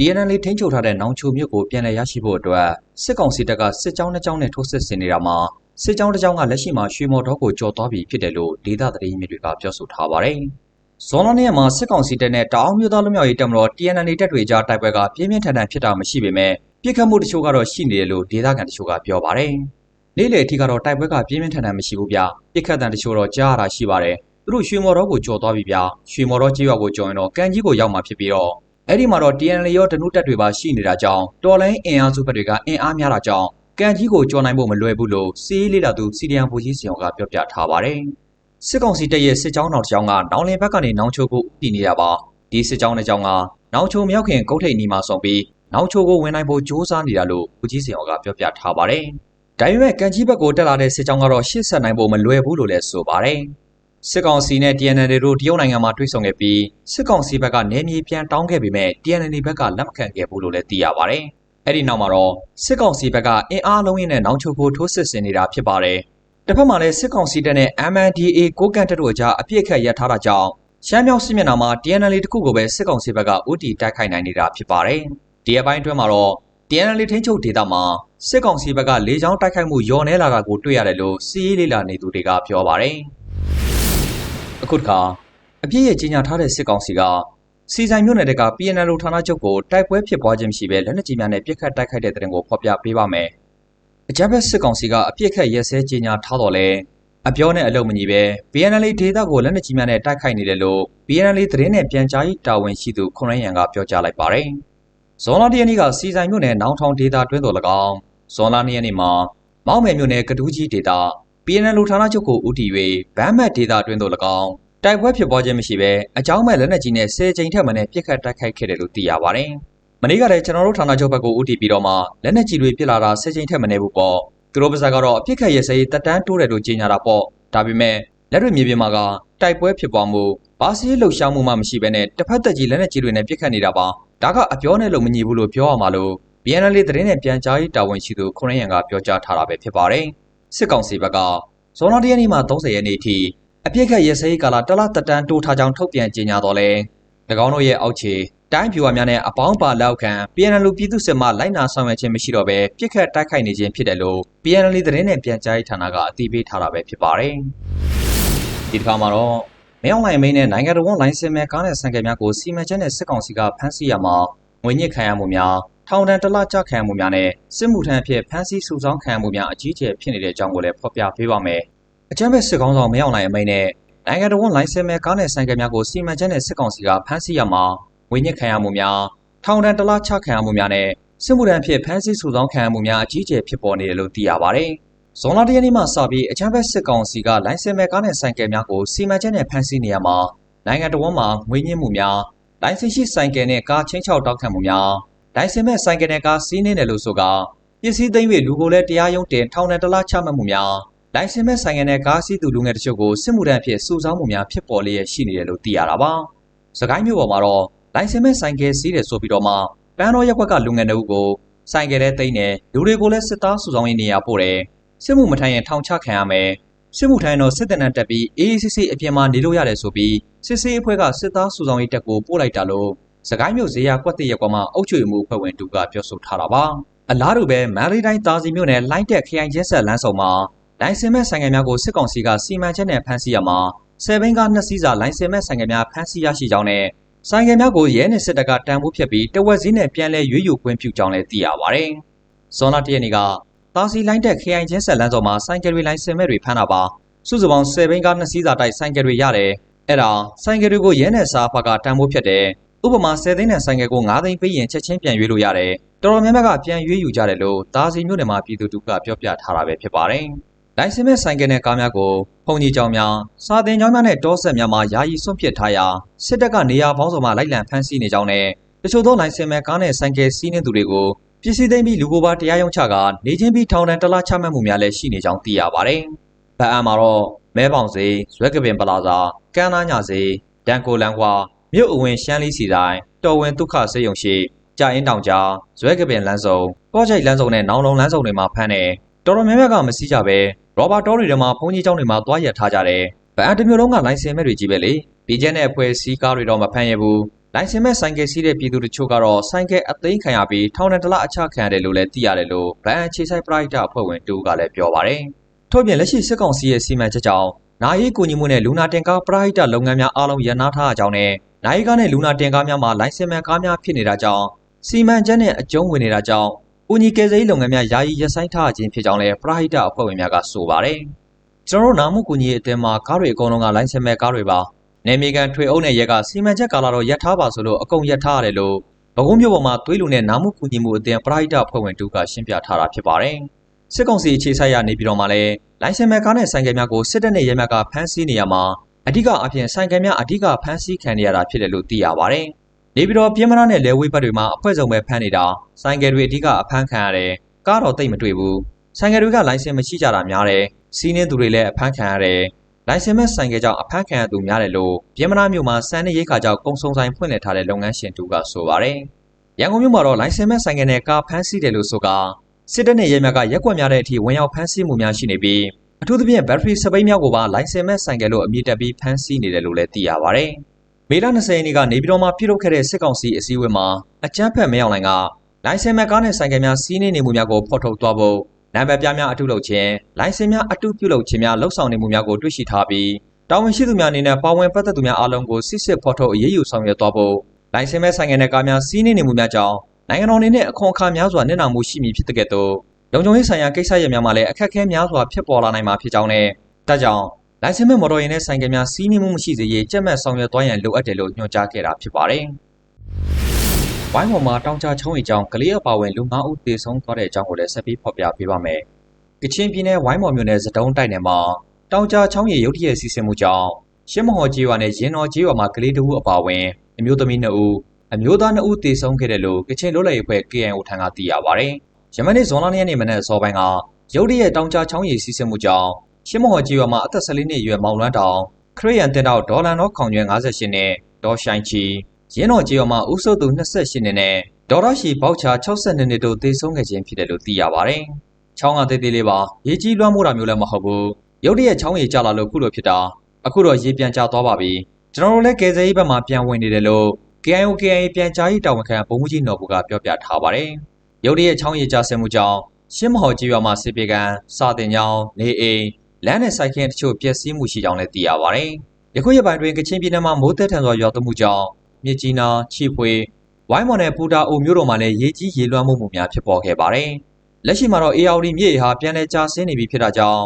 DNL ထိန်းချုပ်ထားတဲ့နောင်ချိုမြို့ကိုပြန်လည်ရရှိဖို့အတွက်စစ်ကောင်စီတပ်ကစစ်ကြောင်းနှစ်ကြောင်းနဲ့ထိုးစစ်ဆင်နေတာမှာစစ်ကြောင်းတစ်ကြောင်းကလက်ရှိမှာရွှေမော်တော်ကိုကြော်သွားပြီဖြစ်တယ်လို့ဒေသသတင်းမြစ်တွေကပြောဆိုထားပါတယ်။ဇွန်လနေ့မှာစစ်ကောင်စီတပ်နဲ့တအောင်းမျိုးသားလူမျိုးရေးတပ်မတော် TNL တပ်တွေကြားတိုက်ပွဲကပြင်းပြင်းထန်ထန်ဖြစ်တာမရှိပေမဲ့ပြစ်ခတ်မှုတချို့ကတော့ရှိနေတယ်လို့ဒေသခံတချို့ကပြောပါတယ်။နေ့လယ်အထိကတော့တိုက်ပွဲကပြင်းပြင်းထန်ထန်မရှိဘူးဗျ။ပြစ်ခတ်တံတချို့တော့ကြားရတာရှိပါတယ်။သူတို့ရွှေမော်တော်ကိုကြော်သွားပြီဗျ။ရွှေမော်တော်ကြေးရွာကိုကြော်ရင်တော့ကန်ကြီးကိုရောက်မှာဖြစ်ပြီးတော့ အဲ့ဒီမှာတော့ TNL ရောဒနုတက်တွေပါရှိနေတာကြောင့်တော်လိုင်းအင်အားစုဘက်တွေကအင်အားများတာကြောင့်ကန်ကြီးကိုကြော်နိုင်ဖို့မလွယ်ဘူးလို့စီးလေးလာသူစီဒီယန်ဘူကြီးစီအောင်ကပြောပြထားပါတယ်။စစ်ကောင်စီတပ်ရဲ့စစ်ကြောင်းတော်တစ်ကြောင်းကနောင်လင်ဘက်ကနေနောင်ချိုကိုတည်နေတာပါ။ဒီစစ်ကြောင်းတစ်ကြောင်းကနောင်ချိုမြောက်ခင်ကုတ်ထိတ်နီမှာဆောင်ပြီးနောင်ချိုကိုဝင်နိုင်ဖို့ကြိုးစားနေတာလို့ဘူကြီးစီအောင်ကပြောပြထားပါတယ်။ဒါပေမဲ့ကန်ကြီးဘက်ကိုတက်လာတဲ့စစ်ကြောင်းကတော့ရှေ့ဆက်နိုင်ဖို့မလွယ်ဘူးလို့လည်းဆိုပါတယ်။ စစ်ကောင်စီနဲ့ TNL တို့တရုတ်နိုင်ငံမှာတွေ့ဆုံခဲ့ပြီးစစ်ကောင်စီဘက်ကနေမြေပြန်တောင်းခဲ့ပေမဲ့ TNL ဘက်ကလက်မခံခဲ့ဘူးလို့လည်းသိရပါတယ်။အဲ့ဒီနောက်မှာတော့စစ်ကောင်စီဘက်ကအင်အားလုံးရင်းနဲ့နောင်ချိုကိုထိုးစစ်ဆင်နေတာဖြစ်ပါတယ်။တစ်ဖက်မှာလည်းစစ်ကောင်စီတပ်နဲ့ MNDAA ကိုကန်တပ်တို့ကြားအပြစ်ခတ်ရထားတာကြောင့်ရှမ်းမြောက်စစ်မျက်နှာမှာ TNL တခုကိုပဲစစ်ကောင်စီဘက်ကဥတီတိုက်ခိုက်နိုင်နေတာဖြစ်ပါတယ်။ဒီအပိုင်းအတွင်းမှာတော့ TNL ထိန်းချုပ်ဒေသမှာစစ်ကောင်စီဘက်ကလေကြောင်းတိုက်ခိုက်မှုညော်နေလာတာကိုတွေ့ရတယ်လို့စီးရေးလေးလာနေသူတွေကပြောပါတယ်။ အခုတခါအပြည့်ရဲ့ကြီးညာထားတဲ့စစ်ကောင်စီကစီဆိုင်မြို့နယ်တက PNL ဌာနချုပ်ကိုတိုက်ပွဲဖြစ်ပွားခြင်းမရှိဘဲလက်နက်ကြီးများနဲ့ပစ်ခတ်တိုက်ခိုက်တဲ့တဲ့တင်ကိုဖော်ပြပေးပါမယ်။အကြမ်းဖက်စစ်ကောင်စီကအပြစ်ခတ်ရဲစဲကြီးညာထားတော်လဲအပြောနဲ့အလုံးမညီပဲ PNL ဒေသကိုလက်နက်ကြီးများနဲ့တိုက်ခိုက်နေတယ်လို့ PNL သတင်းနဲ့ပြန်ကြားရေးတာဝန်ရှိသူခွန်ရန်ရန်ကပြောကြားလိုက်ပါတယ်။ဇွန်လ၁ရက်နေ့ကစီဆိုင်မြို့နယ်နောင်ထောင်ဒေသတွင်းတော်၎င်းဇွန်လ၂ရက်နေ့မှာမောက်မယ်မြို့နယ်ကဒူးကြီးဒေသ PNL ဌာနချုပ်ကိုဦးတည်၍ဗမ်းမတ်ဒေသတွင်းတော်၎င်းတိုက်ပွဲဖြစ်ပွားခြင်းမရှိဘဲအကြောင်းမဲ့လက်နက်ကြီးနဲ့10ကြိမ်ထက်မနည်းပစ်ခတ်တိုက်ခိုက်ခဲ့တယ်လို့သိရပါတယ်။မနေ့ကလည်းကျွန်တော်တို့ဌာနချုပ်ဘက်ကိုဦးတည်ပြီးတော့မှလက်နက်ကြီးတွေပစ်လာတာ10ကြိမ်ထက်မနည်းဘူးပေါ့။သူတို့ပါဇက်ကတော့အပြစ်ခတ်ရဲစရေးတက်တန်းတိုးတယ်လို့ကြေညာတာပေါ့။ဒါပေမဲ့လက်တွေမြေပြင်မှာကတိုက်ပွဲဖြစ်ပွားမှုဘာစီလှုပ်ရှားမှုမှမရှိဘဲနဲ့တစ်ဖက်သက်ကြီးလက်နက်ကြီးတွေနဲ့ပစ်ခတ်နေတာပါ။ဒါကအပြောနဲ့လို့မညီဘူးလို့ပြောရမှာလို့ BNL သတင်းနဲ့ပြန်ကြားရေးတာဝန်ရှိသူခွန်ရန်ကပြောကြားထားတာပဲဖြစ်ပါတယ်။ စစ်ကောင်စီဘက်ကဇွန်လ၁ရက်နေ့မှ30ရက်နေ့အထိအပြစ်ခတ်ရဲစရေးကာလတလတက်တန်းတိုးထားကြောင်းထုတ်ပြန်ကြေညာတော်လဲ၎င်းတို့ရဲ့အောက်ခြေတိုင်းဖြူဝါများနဲ့အပေါင်းပါလောက်ခံ PNL ပြည်သူ့စစ်မှလိုက်နာဆောင်ရွက်ခြင်းမရှိတော့ဘဲပြစ်ခတ်တိုက်ခိုက်နေခြင်းဖြစ်တယ်လို့ PNL သတင်းနဲ့ပြန်ကြားရေးဌာနကအသိပေးထားတာပဲဖြစ်ပါတယ်။ဒီတစ်ခါမှာတော့မင်းအောင်လှိုင်မင်းနဲ့နိုင်ငံတော်ဝန်လိုင်းစင်မဲကားနဲ့ဆန်ကယ်များကိုစီမံချက်နဲ့စစ်ကောင်စီကဖမ်းဆီးရမှာငွေညစ်ခံရမှုများ ထောင်ဒဏ်တစ်လကြာခံရမှုများနဲ့စစ်မှုထမ်းအဖြစ်ဖမ်းဆီးစုဆောင်းခံရမှုများအကြီးအကျယ်ဖြစ်နေတဲ့အကြောင်းကိုလည်းဖော်ပြပေးပါမယ်။အကြမ်းဖက်စစ်ကောင်ဆောင်မင်းအောင်လှိုင်အမိန့်နဲ့နိုင်ငံတော်ဝန်လိုင်းစင်မဲကားနဲ့ဆိုင်ကယ်များကိုစီမံချက်နဲ့စစ်ကောင်စီကဖမ်းဆီးရမှာငွေညစ်ခံရမှုများထောင်ဒဏ်တစ်လချခံရမှုများနဲ့စစ်မှုထမ်းဖြစ်ဖမ်းဆီးစုဆောင်းခံရမှုများအကြီးအကျယ်ဖြစ်ပေါ်နေတယ်လို့သိရပါတယ်။ဇွန်လ၁ရက်နေ့မှစပြီးအချမ်းဘက်စစ်ကောင်စီကလိုင်းစင်မဲကားနဲ့ဆိုင်ကယ်များကိုစီမံချက်နဲ့ဖမ်းဆီးနေရမှာနိုင်ငံတော်မှာငွေညစ်မှုများလိုင်းစင်ရှိဆိုင်ကယ်နဲ့ကားချင်းချောက်တောက်ခံမှုများ လိုင်းစင်မဲ့ဆိုင်ကယ်နဲ့ကားစီးနေတယ်လို့ဆိုကပစ္စည်းသိမ်း၍လူကိုလည်းတရားရုံးတင်ထောင်ဒဏ်တစ်လချမှတ်မှုများလိုင်စင်မဲ့ဆိုင်ငယ်နဲ့ကားစီးသူလူငယ်တချို့ကိုစစ်မှုထမ်းဖြစ်စုဆောင်းမှုများဖြစ်ပေါ်လျက်ရှိနေတယ်လို့သိရတာပါ။စကိုင်းမြို့ပေါ်မှာတော့လိုင်စင်မဲ့ဆိုင်ကယ်စီးတယ်ဆိုပြီးတော့မှပန်းတော်ရက်ွက်ကလူငယ်တွေကိုဆိုင်ကယ်နဲ့တိမ့်တယ်လူတွေကိုလည်းစစ်သားစုဆောင်းရေးနေရာပို့တယ်စစ်မှုမထမ်းရင်ထောင်ချခံရမယ်စစ်မှုထမ်းတော့စစ်တပ်နဲ့တက်ပြီး AACC အပြင်မှာနေလို့ရတယ်ဆိုပြီးစစ်စေးအဖွဲ့ကစစ်သားစုဆောင်းရေးတပ်ကိုပို့လိုက်တာလို့ စကိုင်းမြို့ဇေယျကွက်တရက်ကွာမှာအုပ်ချုပ်မှုဖွဲ့ဝင်တူကပြောဆိုထားတာပါအလားတူပဲမန္တလေးတိုင်းတာစီမြို့နယ်လိုင်းတက်ခရိုင်ကျင်းဆက်လမ်းဆောင်မှာလိုင်စင်မဲ့ဆိုင်ငယ်များကိုစစ်ကောင်စီကစီမံချက်နဲ့ဖမ်းဆီးရမှာဆယ်ဘင်းကနှစ်စီးစာလိုင်စင်မဲ့ဆိုင်ငယ်များဖမ်းဆီးရရှိကြောင်းနဲ့ဆိုင်ငယ်များကိုရဲနဲ့စစ်တပ်ကတန်ဖိုးဖြတ်ပြီးတဝက်စည်းနဲ့ပြန်လည်ရွေးယူခွင့်ပြုကြောင်းလည်းသိရပါဗျ။ဇွန်လ၁ရက်နေ့ကတာစီလိုင်းတက် KI ချင်းဆက်လမ်းစော်မှာဆိုင်ကယ်တွေလိုင်စင်မဲ့တွေဖမ်းတာပါစုစုပေါင်း10ဘင်းကနှစ်စီးစာတိုက်ဆိုင်ကယ်တွေရတယ်အဲ့ဒါဆိုင်ကယ်တွေကိုရဲနဲ့စားဖကတန်ဖိုးဖြတ်တယ် ဥပမာ10သိန်းနဲ့ဆိုင်ကယ်ကို9သိန်းပေးရင်ချက်ချင်းပြန်ရွေးလို့ရတယ်တော်တော်များများကပြန်ရွေးယူကြတယ်လို့တာစီမြို့နယ်မှာပြည်သူတို့ကပြောပြထားတာပဲဖြစ်ပါတယ်လိုင်စင်မဲ့ဆိုင်ကယ်နဲ့ကားများကိုဖုန်ကြီးကြောင်များစာတင်ကြောင်များနဲ့တောဆက်များမှာယာယီစွန့်ပစ်ထားရာစစ်တပ်ကနေရာပေါင်းစုံမှာလိုက်လံဖမ်းဆီးနေကြောင်းနဲ့တချို့သောလိုင်စင်မဲ့ကားနဲ့ဆိုင်ကယ်စီးနေသူတွေကိုပစ္စည်းသိမ်းပြီးလူကိုပါတရားရုံးချကနေချင်းပြီးထောင်ဒဏ်တစ်လချမှတ်မှုများလည်းရှိနေကြောင်းသိရပါတယ်။ဗတ်အံမှာတော့မဲပေါင်စေး၊ရွက်ကပင်ပလာဇာ၊ကန်းနာညာစေး၊ဒန်ကိုလန်ကွာ မြို့အဝင်ရှမ်းလီစီတိုင်းတော်ဝင်ဒုက္ခစေယုံရှိကြာအင်းတောင်ကြားဇွဲကပင်လမ်းစုံပေါ်ချိတ်လမ်းစုံနဲ့နောင်လုံလမ်းစုံတွေမှာဖမ်းတယ်တော်တော်များများကမစည်းကြပဲရောဘာတောတွေထဲမှာဘုန်းကြီးကျောင်းတွေမှာသွားရထားကြတယ်။ဗအန်တစ်မျိုးလုံးကလိုင်စင်မဲ့တွေကြီးပဲလေ။ပြည်ကျဲတဲ့အဖွဲ့စည်းကားတွေတော့မဖမ်းရဘူးလိုင်စင်မဲ့ဆိုင်ကယ်စီးတဲ့ပြည်သူတို့ချို့ကတော့ဆိုင်ကယ်အသိမ်းခံရပြီးထောင်နဲ့တလအချခံရတယ်လို့လည်းသိရတယ်လို့ဗန်အခြေဆိုင်ပရိုက်တာအဖွဲ့ဝင်တူကလည်းပြောပါတယ်။ထို့ပြင်လက်ရှိစစ်ကောင်စီရဲ့စီမံချက်ကြောင့်နိုင်ရေးကူညီမှုနဲ့လူနာတင်ကားပရိုက်တာလုပ်ငန်းများအားလုံးရန်နာထားကြကြောင်းနဲ့ နိုင်ကားနဲ့လူနာတင်ကားများမှာလိုင်စင်မဲ့ကားများဖြစ်နေတာကြောင့်စီမံချက်နဲ့အကျုံးဝင်နေတာကြောင့်ဦးညီကယ်ဆယ်ရေးလုပ်ငန်းများယာယီရပ်ဆိုင်းထားခြင်းဖြစ်ကြောင်းလည်းပရိုက်တာအဖွဲ့ဝင်များကဆိုပါတယ်။ကျွန်တော်တို့နာမှုကူညီရေးအသင်းမှာကားတွေအကုန်လုံးကလိုင်စင်မဲ့ကားတွေပါနေမီကန်ထွေအုပ်နဲ့ရက်ကစီမံချက်ကာလာတော့ရပ်ထားပါဆိုလို့အကုန်ရပ်ထားရတယ်လို့ဘကုံးမြို့ပေါ်မှာသွေးလူနဲ့နာမှုကူညီမှုအသင်းပရိုက်တာဖွဲ့ဝင်တူကရှင်းပြထားတာဖြစ်ပါတယ်။စစ်ကောင်စီအခြေဆိုင်ရနေပြည်တော်မှာလည်းလိုင်စင်မဲ့ကားနဲ့ဆိုင်ကယ်များကိုစစ်တပ်နဲ့ရဲများကဖမ်းဆီးနေရမှာ အဓိကအဖြစ်ဆိုင်ကယ်များအဓိကဖမ်းဆီးခံနေရတာဖြစ်တယ်လို့သိရပါတယ်။နေပြည်တော်ပြည်မနာနဲ့လဲဝေးဘက်တွေမှာအဖွဲ့စုံပဲဖမ်းနေတာဆိုင်ကယ်တွေအဓိကအဖမ်းခံရတယ်။ကားတော့တိတ်မတွေ့ဘူး။ဆိုင်ကယ်တွေကလိုင်စင်မရှိကြတာများတယ်။စီးနှင်းသူတွေလည်းအဖမ်းခံရတယ်။လိုင်စင်မဲ့ဆိုင်ကယ်ကြောင့်အဖမ်းခံရသူများတယ်လို့ပြည်မနာမြို့မှာစံနေရိတ်ခါကြောင့်ကုံစုံဆိုင်ဖွင့်လှစ်ထားတဲ့လုပ်ငန်းရှင်တူကဆိုပါတယ်။ရန်ကုန်မြို့မှာတော့လိုင်စင်မဲ့ဆိုင်ကယ်နဲ့ကားဖမ်းဆီးတယ်လို့ဆိုကစစ်တပ်နဲ့ရဲများကရက်ကွက်များတဲ့အထိဝင်ရောက်ဖမ်းဆီးမှုများရှိနေပြီး အထူးသဖြင့် ဘက်ထရီစပိတ်များကိုပါ လိုင်စင်မဲ့ဆိုင်ကယ်လို့ အမည်တက်ပြီး ဖမ်းဆီးနေတယ်လို့လည်း သိရပါတယ်။မေလ20ရက်နေ့က နေပြည်တော်မှာ ပြုလုပ်ခဲ့တဲ့ စစ်ကောင်စီ အစည်းအဝေးမှာ အကြမ်းဖက်မရောက်နိုင်က လိုင်စင်မဲ့ ကားနဲ့ဆိုင်ကယ်များ စီးနှင်းနေမှုများကို ဖော်ထုတ်သွားဖို့ နံပါတ်ပြားများ အတုလုပ်ခြင်း လိုင်စင်များ အတုပြုလုပ်ခြင်းများလှုပ်ဆောင်နေမှုများကို တွေ့ရှိထားပြီး တာဝန်ရှိသူများအနေနဲ့ ပါဝင်ပတ်သက်သူများအားလုံးကိုစစ်စစ်ဖော်ထုတ် အရေးယူဆောင်ရွက်သွားဖို့ လိုင်စင်မဲ့ဆိုင်ကယ်နဲ့ ကားများ စီးနှင်းနေမှုများကြောင့် နိုင်ငံတော်အနေနဲ့ အခွန်အခါများစွာ နစ်နာမှုရှိမည်ဖြစ်တဲ့ကဲ့သို့ လုံခြုံရေးဆိုင်ရာကိစ္စရပ်များမှာလည်းအခက်အခဲများစွာဖြစ်ပေါ်လာနိုင်မှာဖြစ်ကြောင်းနဲ့ဒါကြောင့်လိုင်စင်မဲ့မော်တော်ယာဉ်နဲ့ဆိုင်ကယ်များစီးနှင်းမှုမရှိစေရေးကြက်မှတ်ဆောင်ရွက်သွားရန်လိုအပ်တယ်လို့ညွှန်ကြားခဲ့တာဖြစ်ပါတယ်။ဝိုင်းပေါ်မှာတောင်ချချုံးရီကြောင့်ကလေးအပါဝင်လူ၅ဦးသေဆုံးသွားတဲ့အကြောင်းကိုလည်းဆက်ပြီးဖော်ပြပေးပါမယ်။ကချင်ပြည်နယ်ဝိုင်းမော်မြို့နယ်စတုံးတိုက်နယ်မှာတောင်ချချုံးရီရုတ်တရက်စီစဉ်မှုကြောင့်ရှင်းမဟော်ကြီးရွာနဲ့ရင်းတော်ကြီးရွာမှာကလေးတဦးအပါဝင်အမျိုးသမီး2ဦးအမျိုးသား2ဦးသေဆုံးခဲ့တယ်လို့ကချင်လွတ်လပ်ရေးအဖွဲ့ KNO ထံကသိရပါဗျ။ ယမနေ့ဇွန်လ2ရက်နေ့မနက်အစောပိုင်းကရုတ်တရက်တောင်ချချုံးရီစီစဉ်မှုကြောင့်ရှင်းမဟော်ကြီးရွာမှာအသက်14နှစ်အရွယ်မောင်လွန်းတောင်ခရစ်ယာန်တင်တော်ဒေါ်လန်တော်ခေါင်ကျွဲ58နဲ့ဒေါ်ရှိုင်ချီရင်းတော်ကြီးရွာမှာဦးစိုးသူ28နှစ်နဲ့ဒေါ်ရရှိပေါချာ62နှစ်တို့သေဆုံးခဲ့ခြင်းဖြစ်တယ်လို့သိရပါတယ်။ချောင်းကသေးသေးလေးပါရေကြီးလွှမ်းမိုးတာမျိုးလည်းမဟုတ်ဘူး။ရုတ်တရက်ချောင်းရီကျလာလို့ခုလိုဖြစ်တာအခုတော့ရေပြန်ကျသွားပါပြီ။ကျွန်တော်တို့လည်းကယ်ဆယ်ရေးဘက်မှာပြန်ဝင်နေတယ်လို့ KIO KIA ပြန်ကြားရေးတာဝန်ခံဗိုလ်မှူးကြီးနော်ဘူကပြောပြထားပါတယ်။ ရုတ်တရက်ချောင်းရီကျဆင်းမှုကြောင့်ရှင်းမဟော်ကြီးရွာမှာစစ်ပေကန်စာတင်ကြောင်းနေအိမ်လမ်းနဲ့စိုက်ခင်းတချို့ပျက်စီးမှုရှိကြောင်းလည်းသိရပါတယ်။ယခုရက်ပိုင်းတွင်ကချင်ပြည်နယ်မှာမိုးသက်ထန်စွာရွာသွန်းမှုကြောင့်မြစ်ကြီးနားချီဖွေဝိုင်းမော်နဲ့ပူတာအိုမြို့တို့မှာလည်းရေကြီးရေလွှမ်းမှုမှုများဖြစ်ပေါ်ခဲ့ပါတယ်။လက်ရှိမှာတော့ AR မြစ်ရေဟာပြန်လည်ကျဆင်းနေပြီဖြစ်တာကြောင့်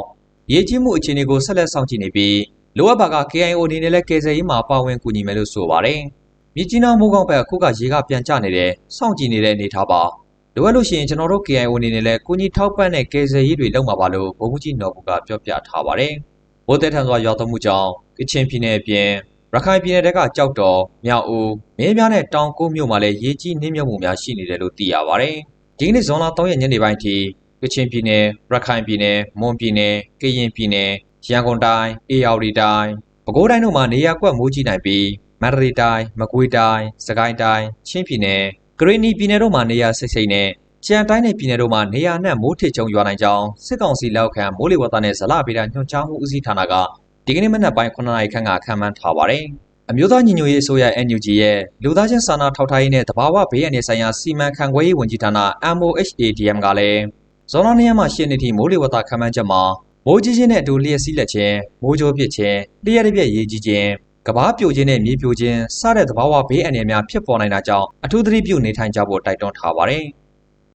ရေကြီးမှုအခြေအနေကိုဆက်လက်စောင့်ကြည့်နေပြီးလိုအပ်ပါက KIO အနေနဲ့လည်းကယ်ဆယ်ရေးမှာပါဝင်ကူညီမယ်လို့ဆိုပါတယ်။မြစ်ကြီးနားမိုးကောင်းဘက်အခုကရေကပြန်ကျနေတယ်စောင့်ကြည့်နေတဲ့အနေထားပါ။ လိုအပ်လို့ရှိရင်ကျွန်တော်တို့ KIO အနေနဲ့လည်းကုညီထောက်ပံ့တဲ့ကယ်ဆယ်ရေးတွေလုပ်မှာပါလို့ဗိုလ်မှူးကြီးနော်ဘူကပြောပြထားပါတယ်။ဘိုးသက်ထန်စွာရွာသွန်းမှုကြောင့်ကချင်ပြည်နယ်အပြင်ရခိုင်ပြည်နယ်ကကြောက်တော်မြောက်ဦးမင်းပြားနဲ့တောင်ကုန်းမြို့မှာလည်းရေကြီးနှင်းမြုပ်မှုများရှိနေတယ်လို့သိရပါတယ်။ဒီကနေ့ဇွန်လ3ရက်ညနေပိုင်းထိကချင်ပြည်နယ်ရခိုင်ပြည်နယ်မွန်ပြည်နယ်ကရင်ပြည်နယ်ရန်ကုန်တိုင်းအေရဝတီတိုင်းပဲခူးတိုင်းတို့မှာနေရာကွက်မိုးကြီးနိုင်ပြီးမန္တလေးတိုင်းမကွေးတိုင်းစကိုင်းတိုင်းချင်းပြည်နယ် ဂရီနီပြည်နယ်တို့မှာနေရာစိတ်စိတ်နဲ့ကြံတိုင်းနယ်ပြည်နယ်တို့မှာနေရာနဲ့မိုးထစ်ချုံရွာနိုင်ကြောင်းစစ်ကောင်စီလက်အောက်ခံမိုးလေဝသနဲ့ဇလဗေဒညွှန်ကြားမှုဦးစီးဌာနကဒီကနေ့မနက်ပိုင်း9နာရီခန့်ကခန့်မှန်းထားပါတယ်။အမျိုးသားညီညွတ်ရေးအစိုးရ NUG ရဲ့လူသားချင်းစာနာထောက်ထားရေးနဲ့တဘာဝဘေးအန္တရာယ်ဆိုင်ရာစီမံခန့်ခွဲရေးဝန်ကြီးဌာန MOHADM ကလည်းဇွန်လ၂ရက်မှ၈နှစ်ထိမိုးလေဝသခန့်မှန်းချက်မှာမိုးကြီးခြင်းနဲ့အတူလျှက်စီးလက်ခြင်းမိုးကြိုးပစ်ခြင်းလျှက်တစ်ပြက်ရေးကြီးခြင်း ကဘာပြိုခြင်းနဲ့မြေပြိုခြင်းစတဲ့သဘာဝဘေးအန္တရာယ်များဖြစ်ပေါ်နိုင်တာကြောင့်အထူးသတိပြုနေထိုင်ကြဖို့တိုက်တွန်းထားပါတယ်။